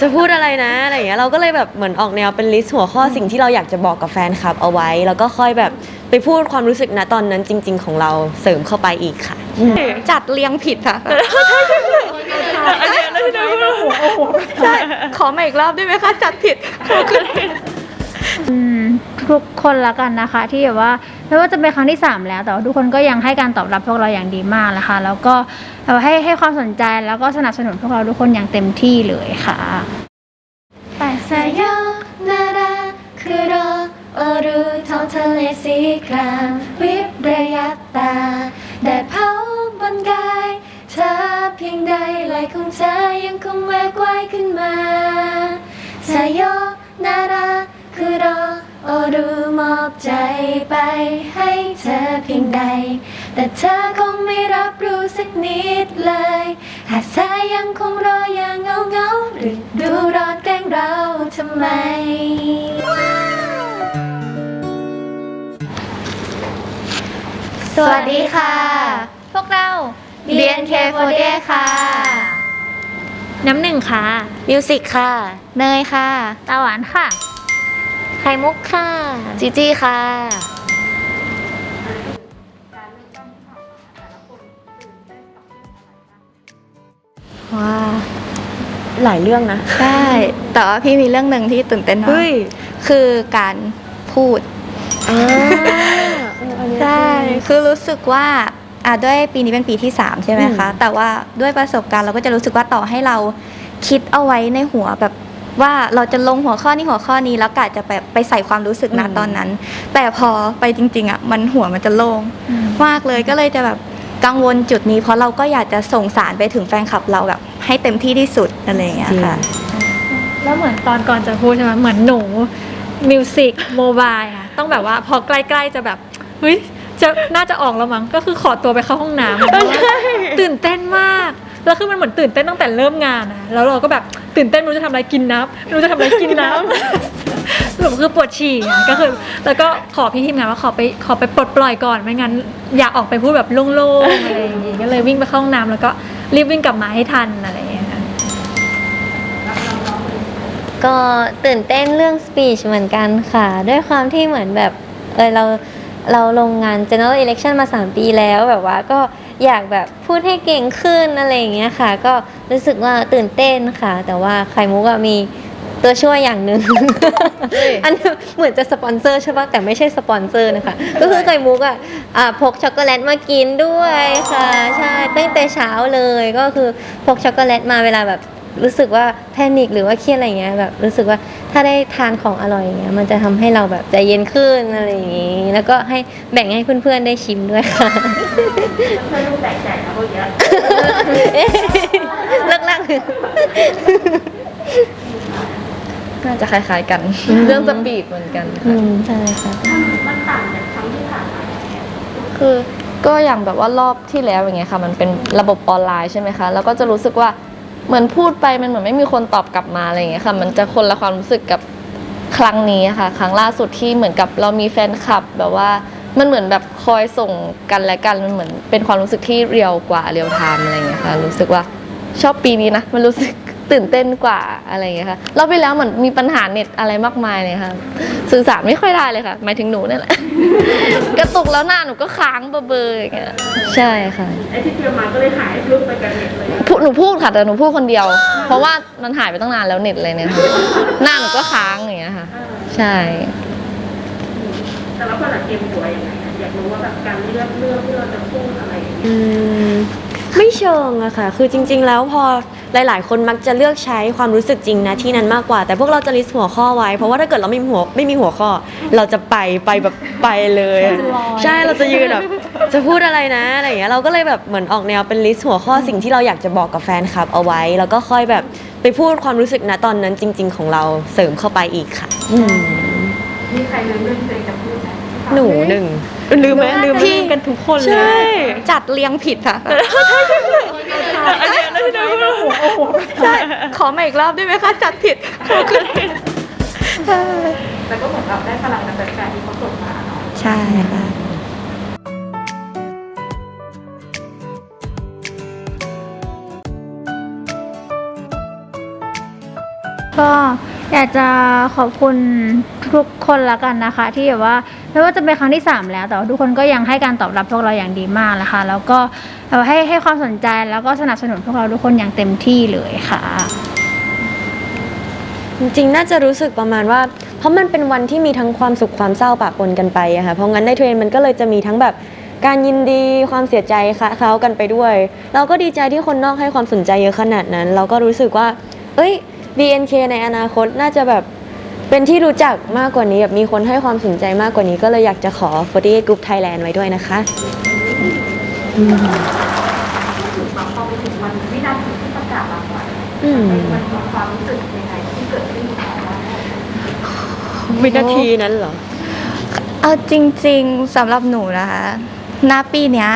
จะพูดอะไรนะอะไรอย่างเงี้ยเราก็เลยแบบเหมือนออกแนวเป็นลิสต์หัวข้อสิ่งที่เราอยากจะบอกกับแฟนคลับเอาไว้ แล้วก็ค่อยแบบไปพูดความรู้สึกณตอนนั้นจริง ๆ ของเราเสริมเข้าไปอีกค่ะ จัดเรียงผิดค่ะใช่ขอมาอีกรอบได้ไหมคะ จัดผิดอืมทุกคนละกันนะคะที่แบบว่า ไม่ว่าจะเป็นครั้งที่ 3 แล้ว แต่ว่าทุกคนก็ยังให้การตอบรับพวกเราอย่างดีมากนะคะ แล้วก็แบบว่าให้ให้ความสนใจแล้วก็สนับสนุนพวกเราทุกคนอย่างเต็มที่เลยค่ะสายนาราคือรอโอรูท้องทะเลสีครามวิบระยับตาแดดเผาบนกายเธอเพียงใดไหลของเธอยังคงแวกว่ายขึ้นมาสายนาราคือรอ โอรูมอบใจไปให้เธอเพียงใด แต่เธอคงไม่รับรู้สักนิดเลย หากสายยังคงรออย่างเงาเงาๆหรือดูร้อนแกล้งเราทำไม สวัสดีค่ะ พวกเรา BNK48 ค่ะ น้ำหนึ่งค่ะ มิวสิกค่ะ เนยค่ะ ตาหวานค่ะ ไข่มุกค่ะ จีจี้ค่ะ ว้าหลายเรื่องนะ ใช่ แต่ว่าพี่มีเรื่องหนึ่งที่ตื่นเต้นมากเฮ้ยคือการพูดอ่าใช่คือรู้สึกว่าอะด้วยปีนี้เป็นปีที่3ใช่ไหมคะ แต่ว่าด้วยประสบการณ์เราก็จะรู้สึกว่าต่อให้เราคิดเอาไว้ในหัวแบบ ว่าเราจะลงหัวข้อนี้หัวข้อนี้แล้วกะจะไปไปใส่ความรู้สึกนะตอนนั้น แต่พอไปจริง ๆอะมันหัวมันจะโล่งมากเลยก็เลยจะแบบกังวลจุดนี้ เพราะเราก็อยากจะส่งสารไปถึงแฟนคลับเราแบบให้เต็มที่ที่สุดอะไรอย่างเงี้ยค่ะ แล้วเหมือนตอนก่อนจะพูดใช่ไหมเหมือนหนูมิวสิกโมบายค่ะต้องแบบว่าพอใกล้ๆจะแบบเฮ้ยจะน่าจะออกแล้วมั้งก็คือขอตัวไปเข้าห้องน้ำเพราะว่าตื่นเต้นมาก แล้วคือมันเหมือนตื่นเต้นตั้งแต่เริ่มงานนะแล้วเราก็แบบตื่นเต้นไม่รู้จะทำอะไรกินน้ำไม่รู้จะทำอะไรกินน้ำสรุปคือปวดฉี่อะก็คือ แล้วก็ขอพี่ทีมงานว่าขอไปขอไปปลดปล่อยก่อนไม่งั้นอยากออกไปพูดแบบโล่งๆอะไรอย่างงี้ก็เลยวิ่งไปเข้าห้องน้ำแล้วก็รีบวิ่งกลับมาให้ทันอะไรอย่างเงี้ยค่ะ ก็ตื่นเต้นเรื่อง speech เหมือนกันค่ะ ด้วยความที่เหมือนแบบเออเราเราลงงาน general election มา 3 ปีแล้วแบบว่าก็ อยากแบบพูดให้เก่งขึ้นอะไรอย่างเงี้ยค่ะ ก็รู้สึกว่าตื่นเต้นค่ะ แต่ว่าไข่มุกอะมีตัวช่วยอย่างหนึ่ง อันนี้เหมือนจะสปอนเซอร์ใช่ปะแต่ไม่ใช่สปอนเซอร์นะคะ ก็คือไข่มุกอะอ่าพกช็อกโกแลตมากินด้วยค่ะ ใช่ ตั้งแต่เช้าเลยก็คือพกช็อกโกแลตมาเวลาแบบ รู้สึกว่าแพนิคหรือว่าเครียดอะไรเงี้ยแบบรู้สึกว่าถ้าได้ทานของอร่อยอย่างเงี้ยมันจะทำให้เราแบบใจเย็นขึ้นอะไรอย่างงี้ แล้วก็ให้แบ่งให้เพื่อนๆได้ชิมด้วยค่ะเพื่อนลูกแบ่งแจกนะพวกเยอะเลิกลักน่าจะคล้ายๆกัน เรื่องสปีดเหมือนกันอืมใช่ค่ะคือก็อย่างแบบว่ารอบที่แล้วอย่างเงี้ยค่ะ มันเป็นระบบออนไลน์ใช่ไหมคะ แล้วก็จะรู้สึกว่า เหมือนพูดไปมันเหมือนไม่มีคนตอบกลับมาอะไรอย่างเงี้ยค่ะ มันจะคนละความรู้สึกกับครั้งนี้ค่ะ ครั้งล่าสุดที่เหมือนกับเรามีแฟนคลับ แบบว่ามันเหมือนแบบคอยส่งกันและกันมันเหมือนเป็นความรู้สึกที่เรียวกว่าเรียวไทม์อะไรอย่างเงี้ยค่ะ รู้สึกว่าชอบปีนี้นะมันรู้สึก ตื่นเต้นกว่าอะไรอย่างเงี้ยค่ะรอบที่แล้วเหมือนมีปัญหาเน็ตอะไรมากมายเลยค่ะสื่อสารไม่ค่อยได้เลยค่ะ หมายถึงหนูเนี่ยแหละ กระตุกแล้วหน้าหนูก็ค้างเบอร์ๆอย่างเงี้ยใช่ค่ะไอ้ที่เตรียมมาก็เลยหายลุกไปกันเน็ตเลยพูดหนูพูดค่ะแต่หนูพูดคนเดียว เพราะว่ามันหายไปตั้งนานแล้วเน็ตเลยเนี่ยค่ะหน้าหนูก็ค้างอย่างเงี้ยค่ะ ใช่ แต่ละคนอะเตรียมตัวยังไงอะอยากรู้ว่าแบบการเลือกเรื่องที่เราจะพูดอะไรอย่างเงี้ยอืมไม่เชิงอะค่ะ คือจริง ๆ แล้วพอ หลาย ๆ คนมักจะเลือกใช้ความรู้สึกจริงนะที่นั้นมากกว่า แต่พวกเราจะลิสต์หัวข้อไว้ เพราะว่าถ้าเกิดเราไม่มีหัวไม่มีหัวข้อ เราจะไปไปแบบไปเลยอะใช่เราจะยืนแบบจะพูดอะไรนะอะไรอย่างเงี้ยเราก็เลยแบบเหมือนออกแนวเป็นลิสต์หัวข้อสิ่งที่เราอยากจะบอกกับแฟนคลับเอาไว้ แล้วก็ค่อยแบบไปพูดความรู้สึกนะตอนนั้นจริง ๆ ของเราเสริมเข้าไปอีกค่ะอืมมีใครลืมเรื่องตัวเองจะพูดไหมหนูหนึ่งลืมไหมลืมพี่กันทุกคนเลยใช่จัดเรียงผิดค่ะ ใช่ ขอมาอีกรอบได้ไหมคะจัดผิดแต่ก็เหมือนเราได้พลังจากแฟนๆที่เขาส่งมาเนาะใช่ค่ะคก็อยากจะขอบคุณทุกคนละกันนะคะ ที่แบบว่า ไม่ว่าจะเป็นครั้งที่ 3 แล้วแต่ว่าทุกคนก็ยังให้การตอบรับพวกเราอย่างดีมากนะคะ แล้วก็ให้ให้ความสนใจแล้วก็สนับสนุนพวกเราทุกคนอย่างเต็มที่เลยค่ะ จริงๆน่าจะรู้สึกประมาณว่า เพราะมันเป็นวันที่มีทั้งความสุขความเศร้าปะปนกันไปอะค่ะเพราะงั้นในเทรนมันก็เลยจะมีทั้งแบบการยินดีความเสียใจคะเคล้ากันไปด้วย เราก็ดีใจที่คนนอกให้ความสนใจเยอะขนาดนั้น เราก็รู้สึกว่า เอ้ย BNK ในอนาคตน่าจะแบบ เป็นที่รู้จักมากกว่านี้แบบมีคนให้ความสนใจมากกว่านี้ ก็เลยอยากจะขอ48 Group Thailand ไว้ด้วยนะคะมาพอไปถึงวันวินาทีที่ประกาศรางวัลอืม มันมีความรู้สึกยังไงที่เกิดขึ้นกับเราบ้างวินาทีนั้นเหรอ เอาจริงๆสำหรับหนูนะคะณปีเนี้ย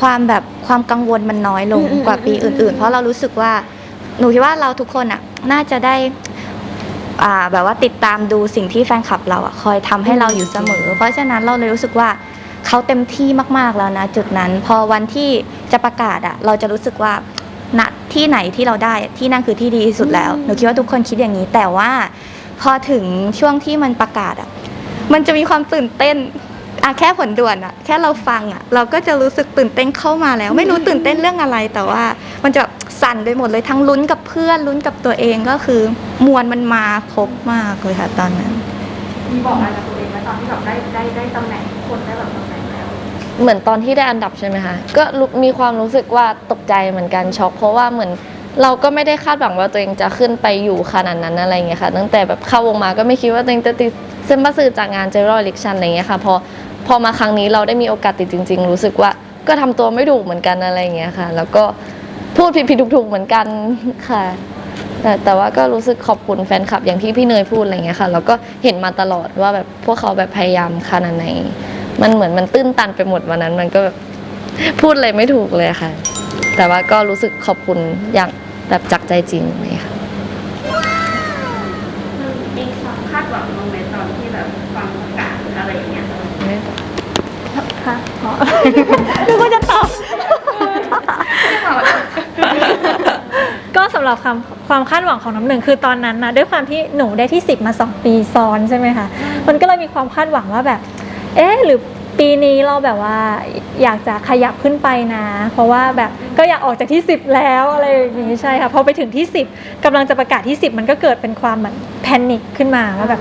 ความแบบความกังวลมันน้อยลงอืมอืมกว่าปีอื่น ๆ เพราะเรารู้สึกว่าหนูคิดว่าเราทุกคนอะน่าจะได้ อ่าแบบว่าติดตามดูสิ่งที่แฟนคลับเราอะคอยทำให้เราอยู่เสมอ เพราะฉะนั้นเราเลยรู้สึกว่าเขาเต็มที่มากๆแล้วนะจุดนั้น พอวันที่จะประกาศอะเราจะรู้สึกว่าณที่ไหนที่เราได้ที่นั่นคือที่ดีที่สุดแล้วหนูคิดว่าทุกคนคิดอย่างนี้ แต่ว่าพอถึงช่วงที่มันประกาศอะมันจะมีความตื่นเต้น อะแค่ผลด่วนอะแค่เราฟังอะเราก็จะรู้สึกตื่นเต้นเข้ามาแล้ว ไม่รู้ตื่นเต้นเรื่องอะไรแต่ว่า มันจะแบบสั่นไปหมดเลยทั้งลุ้นกับเพื่อนลุ้นกับตัวเองก็คือมวลมันมาครบมากเลยค่ะตอนนั้น มีบอกอะไรกับตัวเองไหมตอนที่แบบได้ได้ได้ตำแหน่งคนได้แบบตำแหน่งแล้วเหมือนตอนที่ได้อันดับใช่ไหมคะก็รู้มีความรู้สึกว่าตกใจเหมือนกันช็อกเพราะว่าเหมือนเราก็ไม่ได้คาดหวังว่าตัวเองจะขึ้นไปอยู่ขนาดนั้นอะไรเงี้ยค่ะ ตั้งแต่แบบเข้าวงมาก็ไม่คิดว่าตัวเองจะติด เส้นประสื่อจากงาน General Election อะไรเงี้ยค่ะพอพอมาครั้งนี้เราได้มีโอกาสติดจริง ๆ รู้สึกว่าก็ทำตัวไม่ถูกเหมือนกันอะไรเงี้ยค่ะ แล้วก็พูดผิดๆถูกๆเหมือนกันค่ะ แต่แต่ว่าก็รู้สึกขอบคุณแฟนคลับอย่างที่พี่เนยพูดอะไรเงี้ยค่ะแล้วก็เห็นมาตลอดว่าแบบพวกเขาแบบพยายามขนาดไหนมันเหมือนมันตื้นตันไปหมดวันนั้น มันก็แบบพูดอะไรไม่ถูกเลยค่ะ แต่ว่าก็รู้สึกขอบคุณอย่างแบบจากใจจริงเลยค่ะ มันมีความคาดหวังบ้างไหมตอนที่แบบฟังประกาศหรืออะไรอย่างเงี้ยก็สำหรับความความคาดหวังของน้ำหนึ่งคือตอนนั้นนะด้วยความที่หนูได้ที่ 10 มา 2 ปีซ้อนใช่ไหมคะมันก็เลยมีความคาดหวังว่าแบบ เอ๊ะหรือปีนี้เราแบบว่าอยากจะขยับขึ้นไปนะ เพราะว่าแบบก็อยากออกจากที่ 10 แล้วอะไรอย่างนี้ใช่ค่ะพอไปถึงที่ 10กำลังจะประกาศที่ 10 มันก็เกิดเป็นความเหมือนแพนิคขึ้นมาว่าแบบ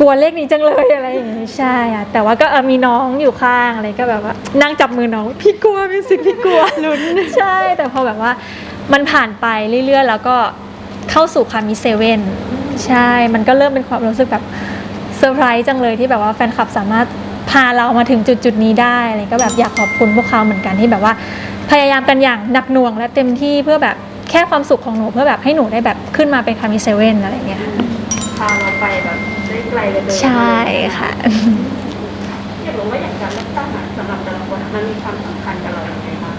กลัวเลขนี้จังเลยอะไรอย่างนี้ใช่อะแต่ว่าก็เออมีน้องอยู่ข้างอะไรก็แบบว่า นั่งจับมือน้องพี่กลัวมิวสิกพี่กลัวลุ้นใช่ แต่พอแบบว่ามันผ่านไปเรื่อยๆ แล้วก็เข้าสู่คามิเซเว่นใช่ มันก็เริ่มเป็นความรู้สึกแบบเซอร์ไพรส์จังเลยที่แบบว่าแฟนคลับสามารถพาเรามาถึงจุดจุดๆนี้ได้อะไรก็แบบอยากขอบคุณพวกเขาเหมือนกันที่แบบว่า พยายามกันอย่างหนักหน่วงและเต็มที่เพื่อแบบแค่ความสุขของหนูเพื่อแบบให้หนูได้แบบขึ้นมาเป็นคามิเซเว่นอะไรอย่างเงี้ยค่ะ พาเราไปแบบได้ไกลเลยเลยใช่ค่ะ อยากรู้ว่าอย่างการเลือกตั้งอะสำหรับแต่ละคนอะมันมีความสำคัญกับเราอย่างไรบ้าง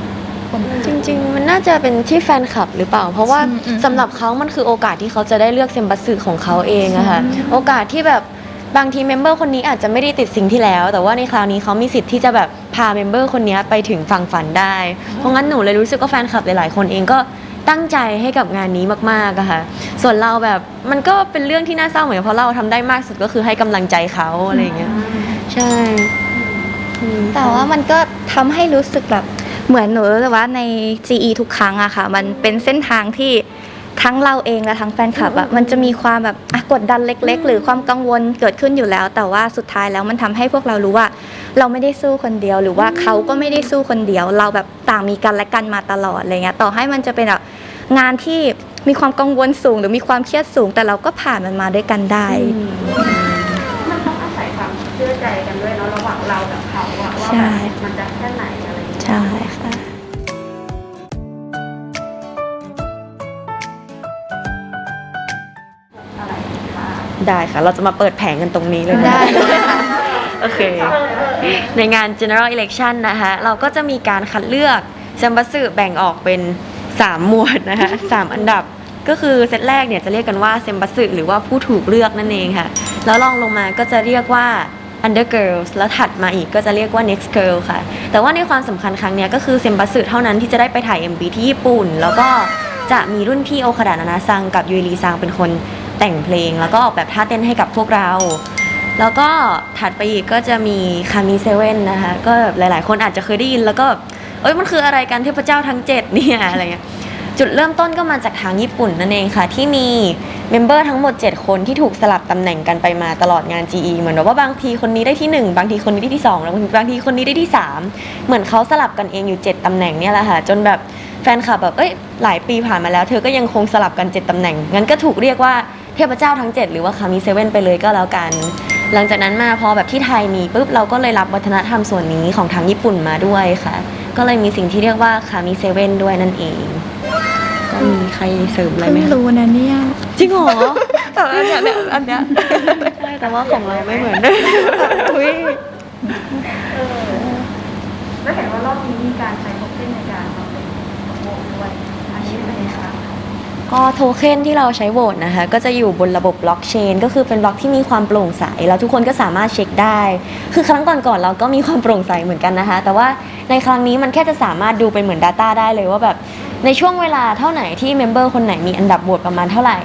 จริง ๆ มันน่าจะเป็นที่แฟนคลับหรือเปล่า เพราะว่าสำหรับเขามันคือโอกาสที่เขาจะได้เลือกเซมบัสสึของเขาเองอะค่ะโอกาสที่แบบบางทีเมมเบอร์คนนี้อาจจะไม่ได้ติดสิ่งที่แล้ว แต่ว่าในคราวนี้เขามีสิทธิ์ที่จะแบบพาเมมเบอร์คนนี้ไปถึงฝั่งฝันได้ เพราะงั้นหนูเลยรู้สึกว่าแฟนคลับหลายๆ คนเองก็ ตั้งใจให้กับงานนี้มากๆอะค่ะ ส่วนเราแบบมันก็เป็นเรื่องที่น่าเศร้าเหมือนกันเพราะเราทำได้มากสุดก็คือให้กำลังใจเขาอะไรอย่างเงี้ยใช่อืม แต่ว่ามันก็ทำให้รู้สึกแบบเหมือนหนูรู้สึกว่าใน GE ทุกครั้งอะค่ะ มันเป็นเส้นทางที่ทั้งเราเองและทั้งแฟนคลับอะมันจะมีความแบบอะกดดันเล็ก ๆ หรือความกังวลเกิดขึ้นอยู่แล้ว แต่ว่าสุดท้ายแล้วมันทำให้พวกเรารู้ว่า เราไม่ได้สู้คนเดียว หรือว่าเขาก็ไม่ได้สู้คนเดียว เราแบบต่างมีกันและกันมาตลอดอะไรเงี้ยต่อให้มันจะเป็นแบบ งานที่มีความกังวลสูง หรือมีความเครียดสูง แต่เราก็ผ่านมันมาด้วยกันได้ มันต้องอาศัยความเชื่อใจกันด้วยเนาะระหว่างเรากับเขาอะว่าใช่ แบบมันจะแค่ไหนอะไรอย่างเงี้ย ใช่ค่ะอะไรค่ะได้ค่ะ เราจะมาเปิดแผงกันตรงนี้เลยนะได้เลยค่ะ โอเค ในงาน general election นะคะ เราก็จะมีการคัดเลือกแซมบัสสึแบ่งออกเป็น 3หมวดนะคะ3อันดับก็คือเซตแรกเนี่ยจะเรียกกันว่าเซมบัสสึหรือว่าผู้ถูกเลือกนั่นเองค่ะ แล้วรองลงมาก็จะเรียกว่า under girls แล้วถัดมาอีกก็จะเรียกว่า next girl ค่ะ แต่ว่าในความสำคัญครั้งเนี้ยก็คือเซมบัสสึเท่านั้นที่จะได้ไปถ่าย MV ที่ญี่ปุ่น แล้วก็จะมีรุ่นพี่โอคาดานานาซังกับยูรีซังเป็นคนแต่งเพลง แล้วก็ออกแบบท่าเต้นให้กับพวกเรา แล้วก็ถัดไปอีกก็จะมีคามิเซเว่นนะคะ ก็หลายๆ คนอาจจะเคยได้ยินแล้วก็ เอ้ยมันคืออะไรกันเทพเจ้าทั้ง 7 เนี่ยอะไรเงี้ยจุดเริ่มต้นก็มาจากทางญี่ปุ่นนั่นเองค่ะ ที่มีเมมเบอร์ทั้งหมด 7 คนที่ถูกสลับตำแหน่งกันไปมาตลอดงาน GE เหมือนว่าบางทีคนนี้ได้ที่ 1 บางทีคนนี้ได้ที่2แล้วบางทีคนนี้ได้ที่ 3 เหมือนเขาสลับกันเองอยู่ 7ตำแหน่งเนี่ยแหละค่ะ จนแบบแฟนคลับแบบเอ้ยหลายปีผ่านมาแล้ว เธอก็ยังคงสลับกัน 7ตำแหน่งงั้นก็ถูกเรียกว่าเทพเจ้าทั้ง 7 หรือว่าคามิเซเว่นไปเลยก็แล้วกัน หลังจากนั้นมาพอแบบที่ไทยมีปุ๊บเราก็เลยรับวัฒนธรรมส่วนนี้ของทางญี่ปุ่นมาด้วยค่ะ ก็เลยมีสิ่งที่เรียกว่าคามิเซเว่นด้วยนั่นเอง ก็มีใครเสริมอะไรไหมเพิ่งคะรู้นะเนี่ยจริงเหรอแต่อันเนี้ยเนี่ยอันเนี้ยใช่แต่ว่าของเราไม่เหมือนอุ้ย แล้วเห็นว่ารอบนี้มีการใช้โทเค็นในการมาเป็นโหวตด้วยอันนี้เป็นยังไงคะ ก็โทเค็นที่เราใช้โหวตนะคะ ก็จะอยู่บนระบบบล็อกเชนก็คือเป็นบล็อกที่มีความโปร่งใส แล้วทุกคนก็สามารถเช็คได้ คือครั้งก่อนๆเราก็มีความโปร่งใสเหมือนกันนะคะ แต่ว่าในครั้งนี้มันแค่จะสามารถดูเป็นเหมือน Data ได้เลยว่าแบบในช่วงเวลาเท่าไหนที่เมมเบอร์คนไหนมีอันดับโหวตประมาณเท่าไหร่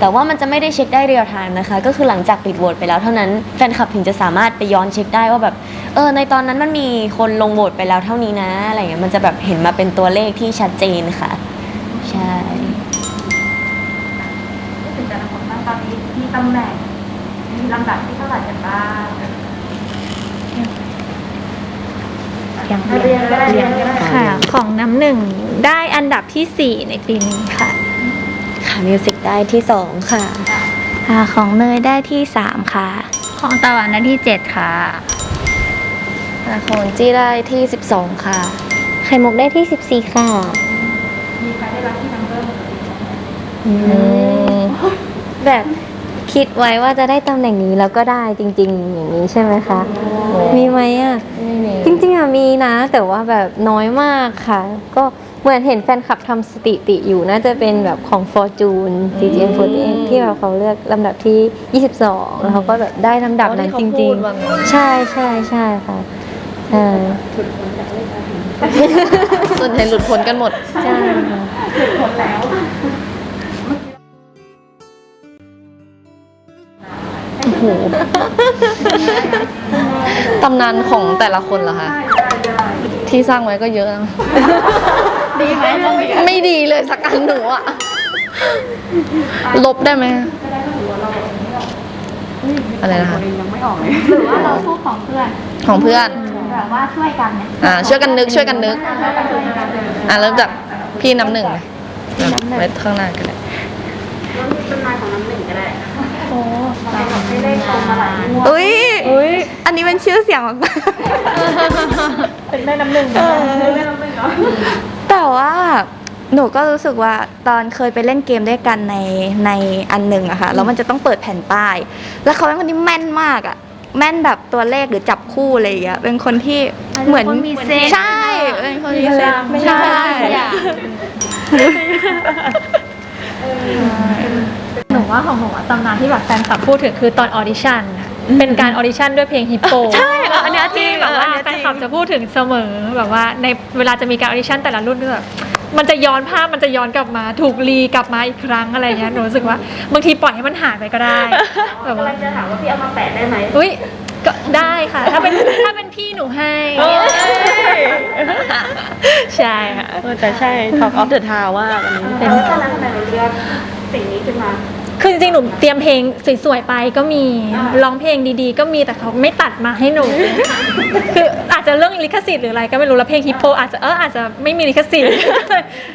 แต่ว่ามันจะไม่ได้เช็คได้เรียลไทม์นะคะ ก็คือหลังจากปิดโหวตไปแล้วเท่านั้นแฟนคลับถึงจะสามารถไปย้อนเช็คได้ว่าแบบเออในตอนนั้นมันมีคนลงโหวตไปแล้วเท่านี้นะอะไรเงี้ยมันจะแบบเห็นมาเป็นตัวเลขที่ชัดเจนค่ะใช่ ตำแหน่งมีลำดับที่เท่าไหร่กันบ้างยังเรียนก็ได้เรียนก็ได้ ค่ะ ของน้ำหนึ่งได้อันดับที่4 ในปีนี้ค่ะค่ะมิวสิกได้ที่สองค่ะอ่าของเนยได้ที่ 3 ค่ะ ของตะวันได้ที่ 7 ค่ะอะของจี้ได้ที่ 12 ค่ะ ไข่มุกได้ที่ 14 ค่ะ มีใครได้รับที่นัมเบอร์ อืม แบบ คิดไว้ว่าจะได้ตำแหน่งนี้แล้วก็ได้จริง ๆ อย่างนี้ใช่ไหมคะ มีไหมอะ ไม่มีจริงๆอะมีนะ แต่ว่าแบบน้อยมากค่ะ ก็เหมือนเห็นแฟนคลับทำสถิติอยู่น่าจะเป็นแบบของ Fortune CGM48 ที่แบบเขาเลือกลำดับที่ 22 แล้วเขาก็แบบได้ลำดับนั้นจริง ๆ ใช่ใช่ใช่ค่ะใช่ส่วนใหญ่หลุดพ้นกันหมด ใช่ค่ะผลแล้ว ตำนานของแต่ละคนเหรอคะ ที่สร้างไว้ก็เยอะนะดีไหมไม่ดีเลยสักอันหนูอะลบได้ไหมอะไรนะคะหรือว่าเราพูดของเพื่อน ของเพื่อนแบบว่าช่วยกันเนี่ยอ่าช่วยกันนึกช่วยกันนึก อ่าเริ่มจากพี่น้ำหนึ่งเลยไว้ข้างหน้ากันเลยแล้วมีต้นไม้ของน้ำหนึ่งก็ได้โอ้ไม่ได้ตรงมาหลายงวดอุ้ย อุ้ยอันนี้เป็นชื่อเสียงมากเป็นแม่น้ำหนึ่งเป็นแม่น้ำหนึ่งเหรอๆแต่ว่าหนูก็รู้สึกว่าตอนเคยไปเล่นเกมด้วยกันในในอันหนึ่งอะค่ะแล้วมันจะต้องเปิดแผ่นป้าย แล้วเขาเป็นคนที่แม่นมากอะแม่นแบบตัวเลขหรือจับคู่อะไรอย่างเงี้ยเป็นคนที่เหมือนเป็นคนมีเซนส์ ใช่เป็นคนมีเซนส์ใช่ หนูว่าของหนูอะตำนานที่แบบแฟนคลับพูดถึงคือตอนออดิชั่นอะเป็นการออดิชั่นด้วยเพลงฮิปโปใช่ค่ะอันเนี้ยจริที่งแบบว่าอันเนี้ยแฟจรินงคลับจะพูดถึงเสมอแบบว่าในเวลาจะมีการออดิชั่นแต่ละรุ่นก็แบบมันจะย้อนภาพมันจะย้อนกลับมาถูกรีกลับมาอีกครั้งอะไรเงี้ยหนูรู้สึกว่าบางทีปล่อยให้มันหายไปก็ได้แบบว่ากำลังจะถามว่าพี่เอามาแปะได้ไหม อุ้ยก็ได้ค่ะ ถ้าเป็น ถ้าเป็นพี่หนูให้ใช่ค่ะ เออแต่ใช่ Talk of the Town ว่าอันนี้แต่ว่าตอนนั้นทำไมเราเลือก สิ่งนี้ขึ้นมา คือจริงๆ หนูเตรียมเพลงสวยๆ ไปก็มี อ่า ร้องเพลงดีๆ ก็มีแต่เขาไม่ตัดมาให้หนู คืออาจจะเรื่องลิขสิทธิ์หรืออะไรก็ไม่รู้แล้วเพลงฮิปโปอาจจะเอออาจจะไม่มีลิขสิทธิ์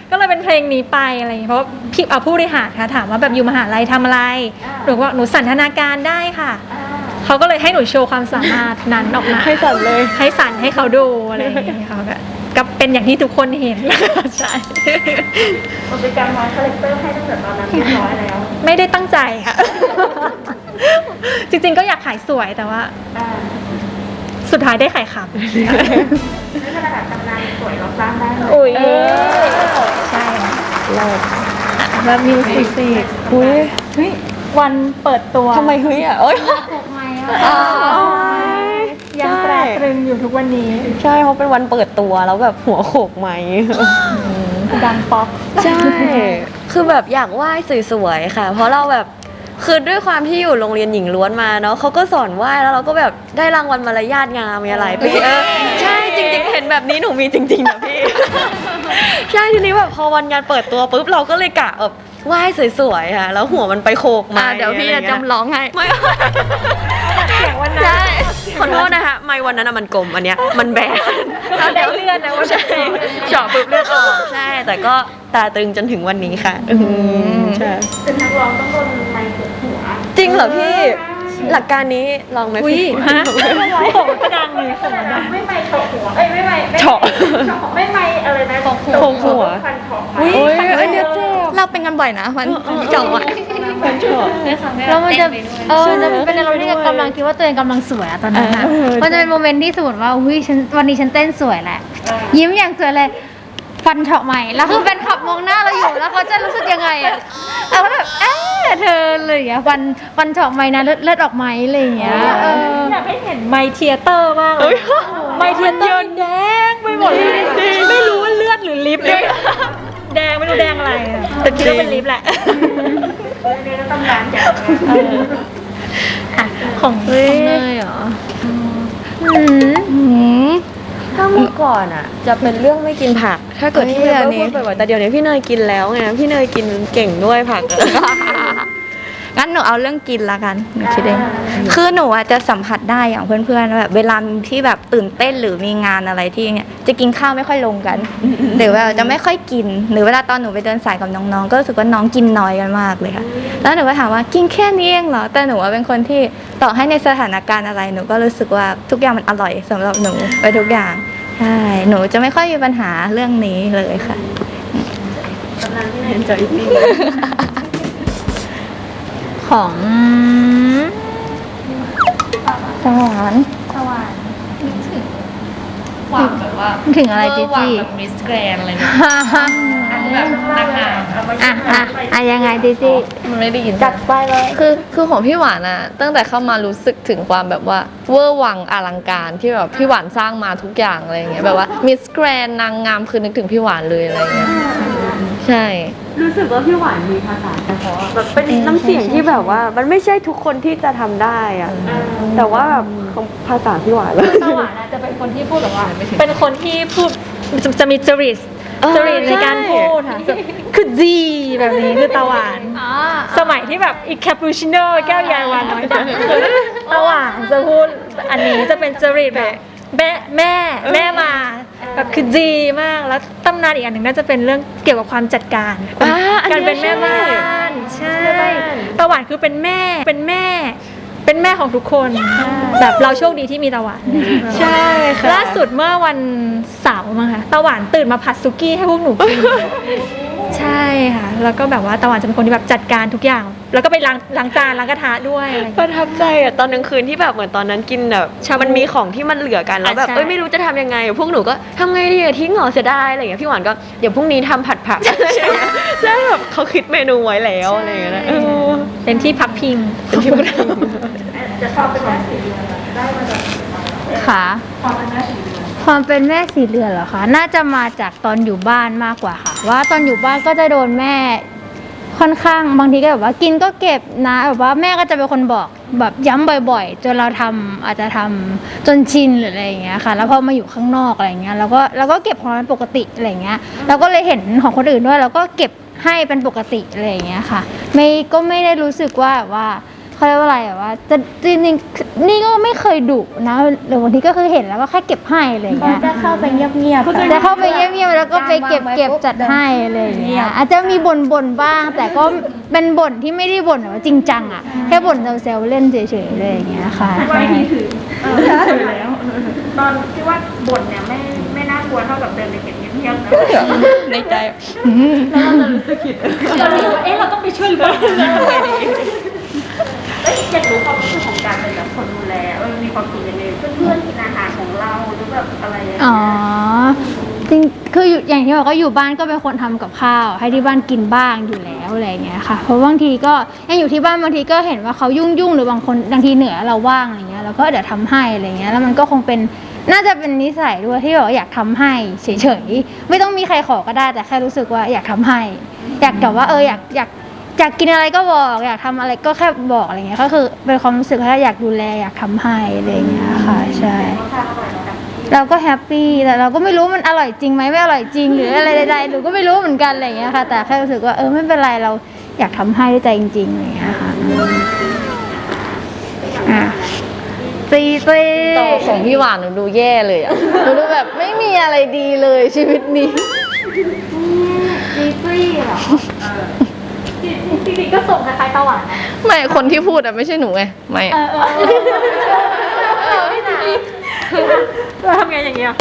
ก็เลยเป็นเพลงนี้ไปอะไรอย่างเงี้ยเพราะว่าพี่เอาผู้บริหารค่ะถามว่าแบบอยู่มหาลัยทำอะไรหนูก็บอกหนูสันทนาการได้ค่ะ เขาก็เลยให้หนูโชว์ความสามารถนั้นออกมา ให้สั่นเลย ให้สั่นให้เขาดูอะไรอย่างเงี้ยเขาก็ ก็เป็นอย่างที่ทุกคนเห็น ใช่ มันเป็นการวางคาแรคเตอร์ให้ตั้งแต่ตอนนั้นเรียบร้อยแล้วไม่ได้ตั้งใจค่ะ จริงๆก็อยากขายสวยแต่ว่า อ่าสุดท้ายได้ขายขับไม่เป็นไรแบบตำนานสวยเราสร้างได้เลยอุ้ยใช่ค่ะแล้วมิวสิกอุ้ยวันเปิดตัวทำไมเฮ้ยอะโอ๊ยอ๋อ ยังแตรตรึงอยู่ทุกวันนี้ใช่เพราะเป็นวันเปิดตัวแล้วแบบหัวโขกไหมดังป๊อปใช่ คือแบบอยากไหว้สวยๆค่ะ เพราะเราแบบคือด้วยความที่อยู่โรงเรียนหญิงล้วนมาเนาะเขาก็สอนว่ายแล้วเราก็แบบได้รางวัลมารยาทงามมีอะไรปีเออใช่จริง ๆ เห็นแบบนี้หนูมีจริงๆนะพี่ใช่ทีนี้แบบพอวันงานเปิดตัวปุ๊บเราก็เลยกะแบบว่ายสวยๆค่ะ แล้วหัวมันไปโขกมาอ่าเดี๋ยวพี่จะจำลองให้ไม่ใช่ ขอโทษนะคะไม่วันนั้นอะมันกลมอันเนี้ยมันแบนเราได้เลื่อนนะว่าใช่เจาะปุ๊บเลือดออกใช่ แต่ก็ตาตรึงจนถึงวันนี้ค่ะอืมใช่เป็นนักร้องต้องโดนไมค์กดหัวจริงเหรอพี่ หลักการนี้ลองไหมอุ้ยพี่ฮะโหกระดังเลยโหกระดังไม่ไมค์เฉาะหัวเอ้ยไม่ไมค์ไม่เฉาะเฉาะไม่ไมค์อะไรนะโขกหัวฟันเฉาะอุ้ยอันเนี้ยเจ็บ เราเป็นกันบ่อยนะมันเจาะอะแล้วมันจะเออจะเป็นอารมณ์ที่กำลังคิดว่าตัวเองกำลังสวยอะตอนนั้นอะมันจะเป็นโมเมนต์ที่สมมติว่าอุ้ยฉันวันนี้ฉันเต้นสวยแหละ ยิ้มอย่างสวยเลยฟันเฉาะใหม่แล้วคือแฟนคลับมองหน้าเราอยู่แล้วเขาจะรู้สึกยังไงอะเราก็แบบเอ๊ะเธอเลยอย่างเงี้ยฟันฟันเฉาะใหม่นะเลือดเลือดออกไหมอะไรอย่างเงี้ยเออ อยากให้เห็นไมค์เทียเตอร์มากเลยไมค์เทียเตอร์แดงไปหมดเลยไม่รู้ว่าเลือดหรือลิปด้วย แดงไม่รู้แดงอะไรอะแต่คิดว่าเป็นลิปแหละเรียนตำนานจากของของเนยเหรอถ้าเมื่อก่อนอะ จะเป็นเรื่องไม่กินผัก ถ้าเกิดที่เฮ้ยเนยเดี๋ยวนี้พูดบ่อยๆแต่เดี๋ยวนี้พี่เนยกินแล้วไงพี่เนยกินเก่งด้วยผักอะ งั้นหนูเอาเรื่องกินละกันหนูคิดเองคือหนูอาจจะสัมผัสได้อย่างเพื่อนๆแบบเวลาที่แบบตื่นเต้นหรือมีงานอะไรที่เนี่ยจะกินข้าวไม่ค่อยลงกัน หรือว่าจะไม่ค่อยกิน หรือเวลาตอนหนูไปเดินสายกับน้องๆ ก็รู้สึกว่าน้องกินน้อยกันมากเลยค่ะ แล้วหนูก็ถามว่ากินแค่นี้เองเหรอ แต่หนูว่าเป็นคนที่ต่อให้ในสถานการณ์อะไรหนูก็รู้สึกว่าทุกอย่างมันอร่อยสำหรับหนูไปทุกอย่างใช่หนูจะไม่ค่อยมีปัญหาเรื่องนี้เลยค่ะ ของสวรรค์หวังแบบว่าถึงอะไรจีหวังจี้แบบมิสแกรนอะไรเนี่ยอะ แบบนางงามอะอะยังไงจีจี้มันไม่ได้ยิน จัดไปเลย คือคือของพี่หวานอะตั้งแต่เข้ามารู้สึกถึงความแบบว่าเวอร์วังอลังการที่แบบพี่หวานสร้างมาทุกอย่างอะไรอย่างเงี้ยแบบว่ามิสแกรนนางงามคือนึกถึงพี่หวานเลยอะไรอย่างเงี้ยใช่ รู้สึกว่าพี่หวานมีภาษาเฉพาะแบบเป็นน้ำเสียงที่แบบว่า มันไม่ใช่ทุกคนที่จะทำได้อะแต่ว่าแบบของภาษาพี่หวานเลยตาหวานน่ะจะเป็นคนที่พูดแบบว่าเป็นคนที่พูดจะจะมีจริต เออจริตในการใช่พูดค่ะจะคือดีแบบนี้คือตาหวานสมัยที่แบบอีกแคปปูชิโน่แก้วยายวานน้อยดังตาหวานจะพูดอันนี้จะเป็นจริตแบบแม่แม่แม่มาแบบคือดีมากแล้วตำนานอีกอันหนึ่งน่าจะเป็นเรื่องเกี่ยวกับความจัดการอ่าอันการนี้เป็นแม่บ้านใช่ตาหวานคือเป็นแม่เป็นแม่ เป็นแม่ของทุกคนแบบเราโชคดีที่มีตาหวานใช่ค่ะล่าสุดเมื่อวันเสาร์มั้งคะตาหวานตื่นมาผัดซุกี้ให้พวกหนูกินใช่ค่ะแล้วก็แบบว่าตาหวานจะเป็นคนที่แบบจัดการทุกอย่าง แล้วก็ไปล้างล้างจานล้างกระทะด้วยอะไรอย่างปเงี้ย ระทับใจอะตอนกลางคืนที่แบบเหมือนตอนนั้นกินแบบชาบูมันมีของที่มันเหลือกันแล้วแบบอะใช่ เอ้ยไม่รู้จะทำยังไง พวกหนูก็ทำไงดีอะทิ้งเหรอเสียดายอะไรอย่างเงี้ยพี่หวานก็เดี๋ยวพรุ่งนี้ทำผัดผักอะไรอย่างเงี้ยใช่แบบเขาคิดเมนูไว้แล้วอะไรอย่างเงี้ยนะเออเป็นที่พักพิง เป็นที่ประทับจะชอบเป็นแม่สีเรือนได้มาจากค่ะความเป็นแม่สีเรือนความเป็นแม่สีเรือนเหรอคะ น่าจะมาจากตอนอยู่บ้านมากกว่าค่ะ ว่าตอนอยู่บ้านก็จะโดนแม่ ค่อนข้างบางทีก็แบบว่ากินก็เก็บนะแบบว่าแม่ก็จะเป็นคนบอกแบบย้ำบ่อย ๆ จนเราทำอาจจะทำจนชินหรืออะไรอย่างเงี้ยค่ะ แล้วพอมาอยู่ข้างนอกอะไรอย่างเงี้ยเราก็เราก็เก็บของเราเป็นปกติอะไรอย่างเงี้ยเราก็เลยเห็นของคนอื่นด้วยเราก็เก็บให้เป็นปกติอะไรอย่างเงี้ยค่ะ ไม่ก็ไม่ได้รู้สึกว่าว่า เขาเรียกว่าอะไรอะว่าจะจริงๆนี่ก็ไม่เคยดุนะหรือบางทีก็คือเห็นแล้วก็แค่เก็บให้อะไรอย่างเงี้ย จะเข้าไปเงียบๆจะเข้าไปเงียบๆแล้วก็ไปเก็บเก็บจัดให้อะไรอย่างเงี้ยอาจจะมีบ่นบ่นๆบ้าง แต่ก็เป็นบ่นที่ไม่ได้บ่นแบบว่าจริงจังอะแค่บ่นเซลล์ๆเล่นเฉยๆอะไรอย่างเงี้ยค่ะไว้ที่ถือเออถือแล้ว ตอนที่ว่าบ่นเนี่ยไม่ไม่น่ากลัวเท่ากับเดินในเก็บเงียบๆนะในใจเรารู้สึกว่าเอ๊ะเราต้องไปช่วยหรือเปล่า เอ้ยอยากรู้ความรู้สึกของการเป็นแบบคนดูแลว่ามันมีความสุขยังไงเพื่อนๆกินอาหารของเราหรือแบบอะไรอย่างเงี้ยอ๋อจริง คืออยู่อย่างที่บอกก็อยู่บ้านก็เป็นคนทำกับข้าว ให้ที่บ้านกินบ้างอยู่แล้วอะไรเงี้ยค่ะ เพราะบางทีก็ยังอยู่ที่บ้านบางทีก็เห็นว่าเขายุ่งยุ่งๆหรือบางคนบางทีเหนือเราว่างอะไรเงี้ยเราก็เดี๋ยวทำให้อะไรเงี้ย แล้วมันก็คงเป็นน่าจะเป็นนิสัยด้วยที่แบบว่าอยากทำให้เฉยๆไม่ต้องมีใครขอก็ได้แต่แค่รู้สึกว่าอยากทำให้ อยากแบบว่าเอออยากอยาก อยากกินอะไรก็บอกอยากทำอะไรก็แค่บอกอะไรเงี้ยก็คือเป็นความรู้สึกว่าอยากดูแลอยากทำให้อะไรเงี้ยค่ะใช่เราก็แฮปปี้แต่เราก็ไม่รู้มันอร่อยจริงไหมไม่อร่อยจริงหรืออะไรใดๆหนูก็ไม่รู้เหมือนกันอะไรเงี้ยค่ะ แต่แค่รู้สึกว่าเออไม่เป็นไรเราอยากทำให้ด้วยใจจริงๆอะไรเงี้ยค่ะอืมอะซีซีต่อของพี่หวานหนูดูแย่เลยอะหนูดูแบบไม่มีอะไรดีเลยชีวิตนี้จริ งๆก็ส่งคล้ายๆตะหวานนะไม่คนที่พูดอะไม่ใช่หนูไงไม่อะเราทำไงอย่างเงี้ย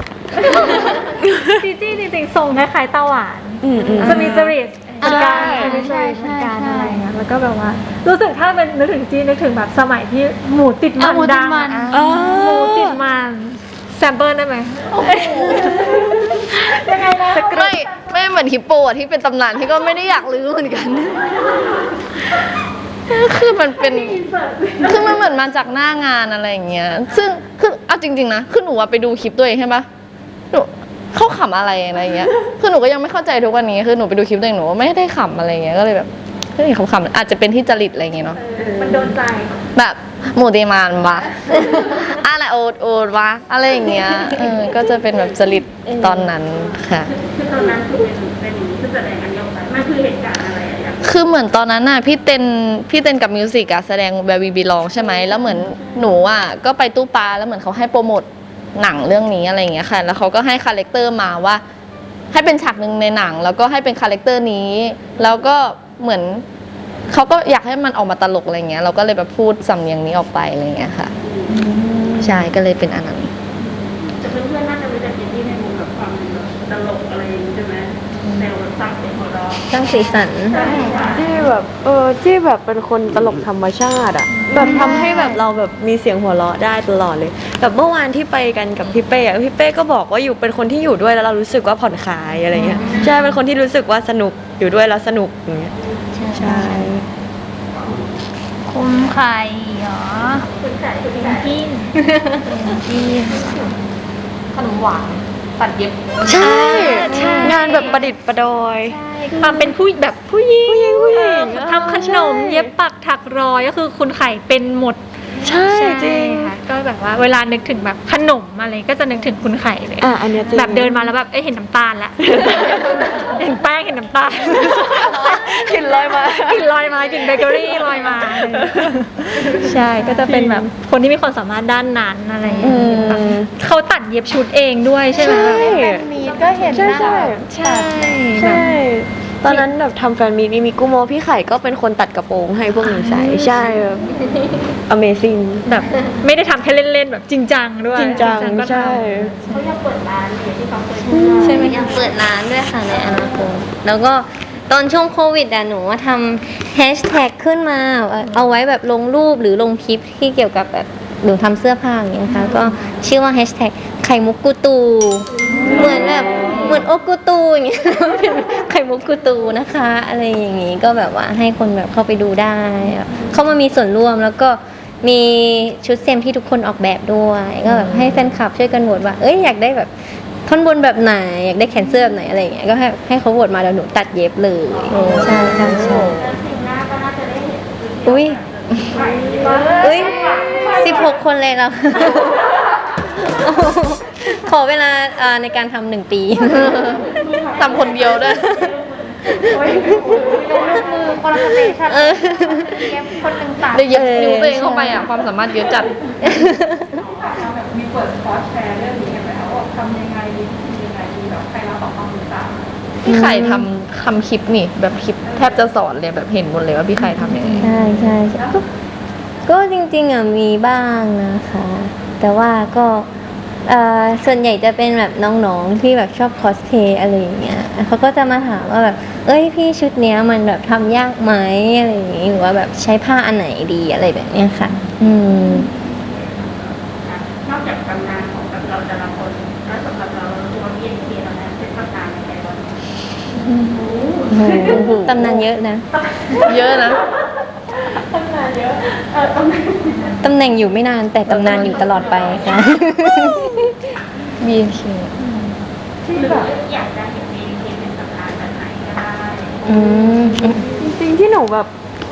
จีจี้จริงๆส่งคล้ายๆตะหวานอืมอืม จะมีจริตเหมือนกันจะมีจริตเหมือนกันอะไรเงี้ยแล้วก็แบบว่า รู้สึกถ้าเป็นนึกถึงจีนนึกถึงแบบสมัยที่หมูติดมันอะหมูติดดังมัน อะอ๋อ หมูติดมันแซมเปิลได้ไหมยังไงนะ ไม่ไม่ เหมือนฮิปโปอะที่เป็นตำนานที่ก็ไม่ได้อยากลื้อเหมือนกัน คือมันเป็นคือมันเหมือนมาจากหน้างานอะไรอย่างเงี้ย ซึ่งคือเอาจริง ๆนะคือหนูอะไปดูคลิปตัวเองใช่ปะหนูเขาขำอะไรอะไรเงี้ย คือหนูก็ยังไม่เข้าใจทุกวันนี้คือหนูไปดูคลิปตัวเองหนูไม่ได้ขำอะไรเงี้ยก็เลยแบบเฮ้ยขำๆอาจจะเป็นที่จริตอะไรเงี้ยเนาะมันโดนใจแบบ หมูเดมานวะอะไรโอดโอดวะอะไรอย่างเงี้ยเออก็จะเป็นแบบจริตตอนนั้นค่ะ คือตอนนั้นคือเป็นเป็นอย่างนี้คือแสดงอันยองไปมันคือเหตุการณ์อะไรอะอยากรู้คือเหมือนตอนนั้นน่ะพี่เต้นพี่เต้นกับมิวสิกอะแสดงแบบวีบีลองใช่ไหมแล้วเหมือนหนูอะก็ไปตู้ปลาแล้วเหมือนเขาให้โปรโมทหนังเรื่องนี้อะไรอย่างเงี้ยค่ะ แล้วเขาก็ให้คาแรคเตอร์มาว่า ให้เป็นฉากหนึ่งในหนัง แล้วก็ให้เป็นคาแรคเตอร์นี้ แล้วก็เหมือน เขาก็อยากให้มันออกมาตลกอะไรเงี้ย เราก็เลยแบบพูดสำเนียงนี้ออกไปอะไรเงี้ยค่ะ ใช่ก็เลยเป็นอันนั้นแต่เพื่อนๆน่าจะรู้จักยินที่ในมุมแบบความแบบตลกอะไรอย่างนี้ใช่ไหมแนวแบบสร้างเสียงหัวเราะสร้างสีสันที่แบบเออที่แบบเป็นคนตลกธรรมชาติอะแบบทำให้แบบเราแบบมีเสียงหัวเราะได้ตลอดเลยแบบเมื่อวานที่ไปกันกับพี่เป้อะพี่เป้ก็บอกว่าอยู่เป็นคนที่อยู่ด้วยแล้วเรารู้สึกว่าผ่อนคลายอะไรเงี้ยใช่เป็นคนที่รู้สึกว่าสนุกอยู่ด้วยแล้วสนุกอย่างเงี้ย ใช่ คุมไข่เหรอคุณไก่คุณไก่กินกินขนมหวานตัดเย็บใช่ งานแบบประดิษฐ์ประดอย ความเป็นผู้แบบผู้หญิงผู้หญิงผู้หญิงเออทำขนมเย็บปักถักร้อยก็คือคุณไข่เป็นหมด ใช่จริง ค่ะก็แบบว่าเวลานึกถึงแบบขนมอะไรก็จะนึกถึงคุณไข่เลย อะอันเนี้ยจริงแบบเดินมาแล้วแบบเอ้ยเห็นน้ำตาลละ เห็นแป้งเห็นน้ำตาลกลิ่นลอยมา กลิ่นลอยมากลิ่นเบเกอรี่ลอยมาใช่ก็จะเป็นแบบคนที่มีความสามารถด้านนั้นอะไรอย่างเงี้ยแบบเขาตัดเย็บชุดเองด้วยใช่ไหมใช่มีก็เห็นใช่หน้าใช่แบบใช่ ใช่ ตอนนั้นแบบทำแฟนมีตมีมิกุโมพี่ไข่ก็เป็นคนตัดกระโปรงให้พวกหนูใส่ใช่แบบ Amazing แบบไม่ได้ทำแค่เล่นๆแบบจริงจังด้วยจริงจังก็ทำใช่ เขาอยากเปิดร้านอย่างที่เขาเคยพูดใช่ไหมอยากเปิดร้านด้วยค่ะในอนาคตแล้วก็ตอนช่วงโควิดอะหนูว่าทำแฮชแท็กขึ้นมาเอาไว้แบบลงรูปหรือลงคลิปที่เกี่ยวกับแบบหนูทำเสื้อผ้าอย่างเงี้ยนะคะก็ชื่อว่าแฮชแท็ก ไข่มุกกูตู เหมือนแบบเหมือนโอกูตูอย่างเงี้ยเป็นไข่มุกกูตูนะคะ อะไรอย่างงี้ก็แบบว่าให้คนแบบเข้าไปดูได้อะเข้ามามีส่วนร่วมแล้วก็มีชุดเซมที่ทุกคนออกแบบด้วยก็แบบให้แฟนคลับช่วยกันโหวตว่าเอ้ยอยากได้แบบท่อนบนแบบไหนอยากได้แขนเสื้อแบบไหนอะไรอย่างเงี้ยก็ให้ให้เขาโหวตมาแล้วหนูตัดเย็บเลยใช่ใช่ใช่แล้วสิ่งหน้าก็น่าจะได้เห็นอุ้ยอุ้ยสิบหกคนเลยแล้ว ขอเวลาอ่าในการทำหนึ่งปีทำคนเดียวด้วยมือคนละสเตชันเออ เย็บคนหนึ่งตัดเดี๋ยวเย็บนิ้วตัวเองเข้าไปอะ ความสามารถเยอะจัด เราแบบมีเปิดคอร์สแชร์เรื่องนี้กันไหมคะว่าทำยังไงดีทำยังไงดีแบบใครเราตอบคำปรึกษาพี่ไข่ทำทำคลิปนี่ แบบคลิปแทบจะสอนเลยแบบเห็นหมดเลยว่าพี่ไข่ทำยังไง ใช่ใช่ใช่ก็ก็จริงๆอะมีบ้างนะคะ แต่ว่าก็เอ่อส่วนใหญ่จะเป็นแบบน้องๆที่แบบชอบคอสเพย์อะไรอย่างเงี้ยเขาก็จะมาถามว่าแบบ เอ้ยพี่ชุดเนี้ยมันแบบทำยากไหมอะไรอย่างงี้หรือว่าแบบใช้ผ้าอันไหนดีอะไรแบบเนี้ยค่ะ อืมนอกจากตำนานของแบบเราแต่ละคนแล้วสำหรับเราตัวพีเอ็นเคเราเนี่ยเป็นตำนานในใจเราตำนานเยอะนะ เยอะนะ ตำแหน่งอยู่ไม่นานแต่ตำนานอยู่ตลอดไปค่ะ BNK ที่แบบอยากจะเห็นพีเอ็นเคเป็นตำนานแบบไหนก็ได้อืมจริงๆที่หนูแบบ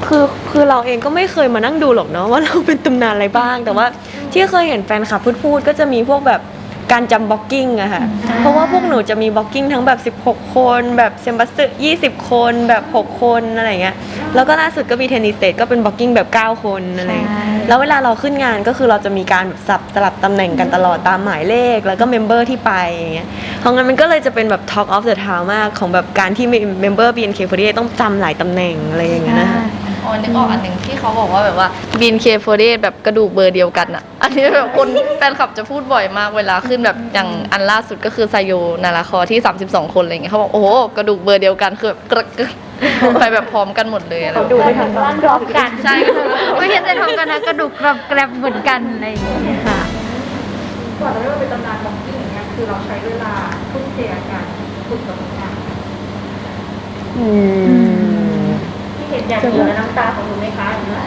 คือคือเราเองก็ไม่เคยมานั่งดูหรอกเนาะว่าเราเป็นตำนานอะไรบ้าง แต่ว่าที่เคยเห็นแฟนคลับพูดพูดก็จะมีพวกแบบ การจำบล็อกกิ้งอะค่ะ เพราะว่าพวกหนูจะมีบล็อกกิ้งทั้งแบบ 16 คน แบบเซมบัสเตอร์20 คนแบบ 6 คนอะไรอย่างเงี้ย แล้วก็ล่าสุดก็มีเทนนิสสเตทก็เป็นบล็อกกิ้งแบบ 9 คนอะไรอย่างเงี้ยแล้วเวลาเราขึ้นงานก็คือเราจะมีการแบบสับสลับตำแหน่งกันตลอดตามหมายเลขแล้วก็เมมเบอร์ที่ไปอย่างเงี้ย เพราะงั้นมันก็เลยจะเป็นแบบ Talk of the Town มากของแบบการที่เมมเบอร์ BNK48 ต้องจำหลายตำแหน่งอะไรอย่างเงี้ยนะคะอ๋อนึกออกอันหนึ่งที่เขาบอกว่าแบบว่าบีนเคโฟเดแบบกระดูกเบอร์เดียวกันอะ อันนี้แบบคนแฟนคลับจะพูดบ่อยมากเวลาขึ้นแบบอย่างอันล่าสุดก็คือไซโยนาราคอที่ 32 คนอะไรเงี้ยเขาบอกโอ้โหกระดูกเบอร์เดียวกันคือแบบกระกระไปแบบพร้อมกันหมดเลยอะไรเขาดูไม่ทันบ้านพร้อมกันใช่ไม่เห็นจะทำกันนะกระดูกแบบแกรบเหมือนกันอะไรอย่างเงี้ยค่ะกว่าจะได้มาเป็นตำนานบ็อกกิ้งอย่างเงี้ยคือเราใช้เวลาทุ่มเทกับการฝึกกับงานอืมที่เห็นอย่างนี้แล้วน้ำตาของหนูไหมคะอย่างเงี้ย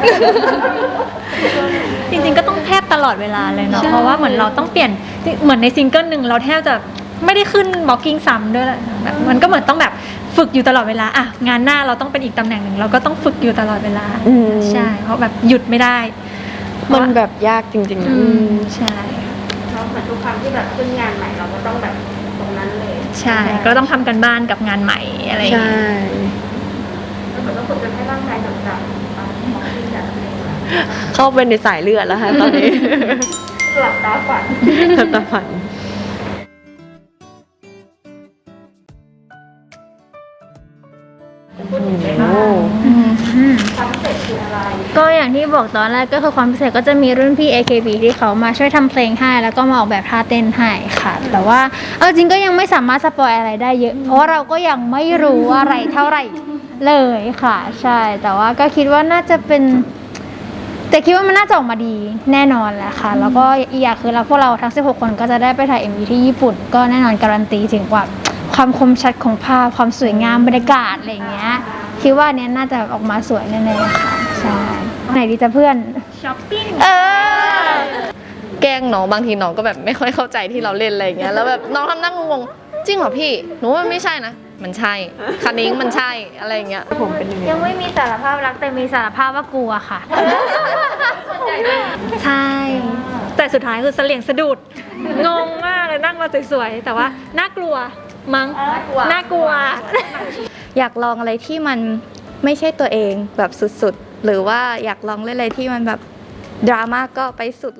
จริงๆก็ต้องแทบตลอดเวลาเลยเนาะเพราะว่าเหมือนเราต้องเปลี่ยน เหมือนในซิงเกิลหนึ่งเราแทบจะไม่ได้ขึ้นบล็อกกิ้งซ้ำด้วยแหละแบบมันก็เหมือนต้องแบบฝึกอยู่ตลอดเวลาอะงานหน้าเราต้องเป็นอีกตำแหน่งหนึ่งเราก็ต้องฝึกอยู่ตลอดเวลา อืม ใช่ เพราะแบบหยุดไม่ได้มันแบบยากจริงๆนะอืมใช่เราเหมือนทุกครั้งที่แบบขึ้นงานใหม่เราก็ต้องแบบตรงนั้นเลย ใช่ ก็ต้องทำกันบ้านกับงานใหม่อะไรอย่างใช่ เงี้ยแล้วเห มือนต้องฝึกจนให้ร่างกายจดจำบ็อกกิ้งแบบนี้เข้าไปในสายเลือดแล้วค่ะตอนนี้ หลับตาฝัน ตาฝัน ความพิเศษคืออะไร ก็อย่างที่บอกตอนแรกก็คือความพิเศษก็จะมีรุ่นพี่ AKB ที่เขามาช่วยทำเพลงให้ แล้วก็มาออกแบบท่าเต้นให้ค่ะ แต่ว่าเอาจริงก็ยังไม่สามารถสปอยอะไรได้เยอะ เพราะว่าเราก็ยังไม่รู้อะไรเท่าไหร่เลยค่ะ ใช่ แต่ว่าก็คิดว่าน่าจะเป็น แต่คิดว่ามันน่าจะออกมาดีแน่นอนแหละค่ะ แล้วก็อีกอย่างคือเราพวกเราทั้ง 16 คนก็จะได้ไปถ่าย MV ที่ญี่ปุ่น ก็แน่นอนการันตีถึงว่าความคมชัดของภาพความสวยงามบรรยากาศอะไรอย่างเงี้ย คิดว่าอันเนี้ยน่าจะออกมาสวยแน่ๆค่ะใช่ไหนดีจะเพื่อน ช้อปปิ้งเออ แกล้งน้องบางทีน้องก็แบบไม่ค่อยเข้าใจที่เราเล่นอะไรอย่างเงี้ยแล้วแบบน้องทำหนั่งงงๆจริงเหรอพี่หนูว่ามันไม่ใช่นะมันใช่คันนิ้งมันใช่อะไรอย่างเงี้ย ผมเป็นยังไงยังไม่มีสารภาพรักแต่มีสารภาพว่ากลัวค่ะ ใช่ แต่สุดท้ายคือเสลี่ยงสะดุด งงมากเลยนั่งมาสวยๆ แต่ว่าน่ากลัวมั้ง น่ากลัว อยากลองอะไรที่มันไม่ใช่ตัวเองแบบสุดๆ หรือว่าอยากลองเล่นอะไรที่มันแบบดราม่าก็ไปสุดหรือ